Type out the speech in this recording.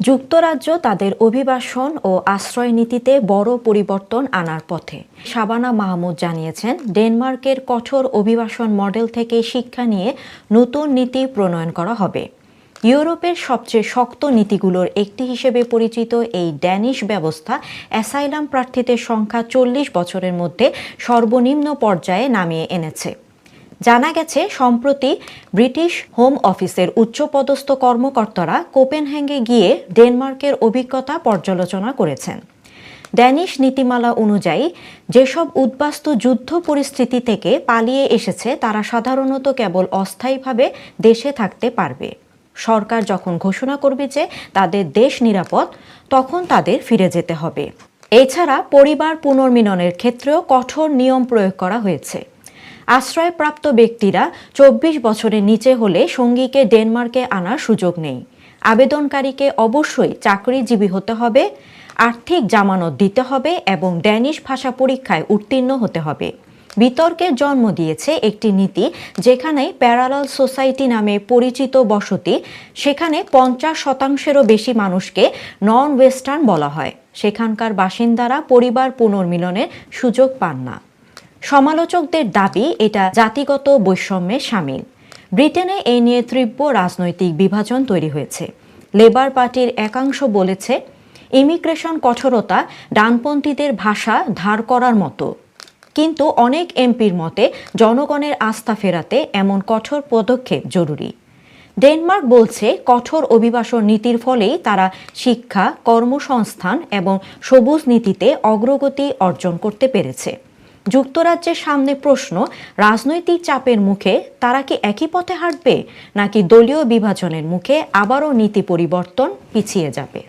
যুক্তরাজ্য তাদের অভিবাসন ও আশ্রয় নীতিতে বড় পরিবর্তন আনার পথে। শাবানা মাহমুদ জানিয়েছেন, ডেনমার্কের কঠোর অভিবাসন মডেল থেকে শিক্ষা নিয়ে নতুন নীতি প্রণয়ন করা হবে। ইউরোপের সবচেয়ে শক্ত নীতিগুলোর একটি হিসেবে পরিচিত এই ড্যানিশ ব্যবস্থা অ্যাসাইলাম প্রার্থীদের সংখ্যা চল্লিশ বছরের মধ্যে সর্বনিম্ন পর্যায়ে নামিয়ে এনেছে। জানা গেছে, সম্প্রতি ব্রিটিশ হোম অফিসের উচ্চপদস্থ কর্মকর্তারা কোপেনহ্যাঙ্গে গিয়ে ডেনমার্কের অভিজ্ঞতা পর্যালোচনা করেছেন। ড্যানিশ নীতিমালা অনুযায়ী, যেসব উদ্বাস্তু যুদ্ধ পরিস্থিতি থেকে পালিয়ে এসেছে, তারা সাধারণত কেবল অস্থায়ীভাবে দেশে থাকতে পারবে। সরকার যখন ঘোষণা করবে যে তাদের দেশ নিরাপদ, তখন তাদের ফিরে যেতে হবে। এছাড়া পরিবার পুনর্মিলনের ক্ষেত্রেও কঠোর নিয়ম প্রয়োগ করা হয়েছে। আশ্রয়প্রাপ্ত ব্যক্তিরা চব্বিশ বছরের নিচে হলে সঙ্গীকে ডেনমার্কে আনার সুযোগ নেই। আবেদনকারীকে অবশ্যই চাকরিজীবী হতে হবে, আর্থিক জামানত দিতে হবে এবং ড্যানিশ ভাষা পরীক্ষায় উত্তীর্ণ হতে হবে। বিতর্কের জন্ম দিয়েছে একটি নীতি যেখানে প্যারালাল সোসাইটি নামে পরিচিত বসতি, সেখানে পঞ্চাশ শতাংশেরও বেশি মানুষকে নন ওয়েস্টার্ন বলা হয়। সেখানকার বাসিন্দারা পরিবার পুনর্মিলনের সুযোগ পান না। সমালোচকদের দাবি, এটা জাতিগত বৈষম্যে সামিল। ব্রিটেনে এই নিয়ে তীব্র রাজনৈতিক বিভাজন তৈরি হয়েছে। লেবার পার্টির একাংশ বলেছে, ইমিগ্রেশন কঠোরতা ডানপন্থীদের ভাষা ধার করার মতো। কিন্তু অনেক এমপির মতে, জনগণের আস্থা ফেরাতে এমন কঠোর পদক্ষেপ জরুরি। ডেনমার্ক বলছে, কঠোর অভিবাসন নীতির ফলেই তারা শিক্ষা, কর্মসংস্থান এবং সবুজ নীতিতে অগ্রগতি অর্জন করতে পেরেছে। যুক্তরাজ্যের সামনে প্রশ্ন, রাজনৈতিক চাপের মুখে তারা কি একই পথে হাঁটবে, নাকি দলীয় বিভাজনের মুখে আবারও নীতি পরিবর্তন পিছিয়ে যাবে?